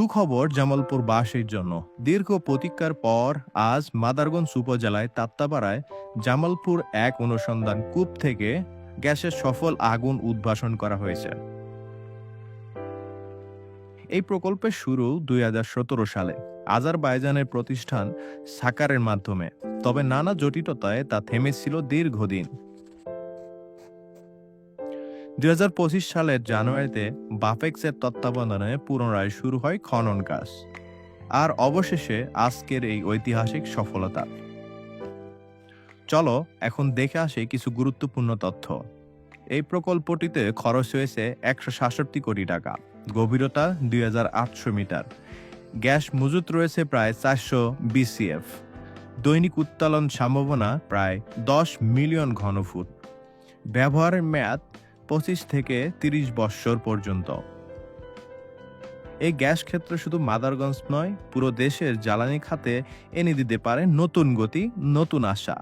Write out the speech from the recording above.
সুখবর জামালপুর বাসীর জন্য। দীর্ঘ প্রতীক্ষার পর আজ মাদারগঞ্জ উপজেলায় তাত্তাপাড়ায় জামালপুর এক অনুসন্ধান কূপ থেকে গ্যাসের সফল আগুন উদ্ভাসন করা হয়েছে। এই প্রকল্পের শুরু দুই হাজার সতেরো সালে। আজারবাইজানের প্রতিষ্ঠান সাকারের মাধ্যমে। তবে নানা জটিলতায় তা থেমেছিল দীর্ঘদিন। দুই হাজার পঁচিশ সালের জানুয়ারিতে বাফেক্সের তত্ত্বাবধানে পুনরায় শুরু হয় খনন কাজ। আর অবশেষে আজকের এই ঐতিহাসিক সফলতা। চলো এখন দেখে আসি কিছু গুরুত্বপূর্ণ তথ্য। এই প্রকল্পটিতে খরচ হয়েছে একশো সাতষট্টি কোটি টাকা। গভীরতা দুই হাজার আটশো মিটার। গ্যাস মজুত রয়েছে প্রায় চারশো বিসিএফ। দৈনিক উত্তোলন সম্ভাবনা প্রায় দশ মিলিয়ন ঘনফুট। ব্যবহারের মেয়াদ পঁচিশ থেকে তিরিশ বৎসর পর্যন্ত। এই গ্যাস ক্ষেত্র শুধু মাদারগঞ্জ নয়, পুরো দেশের জ্বালানি খাতে এনে দিতে পারে নতুন গতি, নতুন আশা।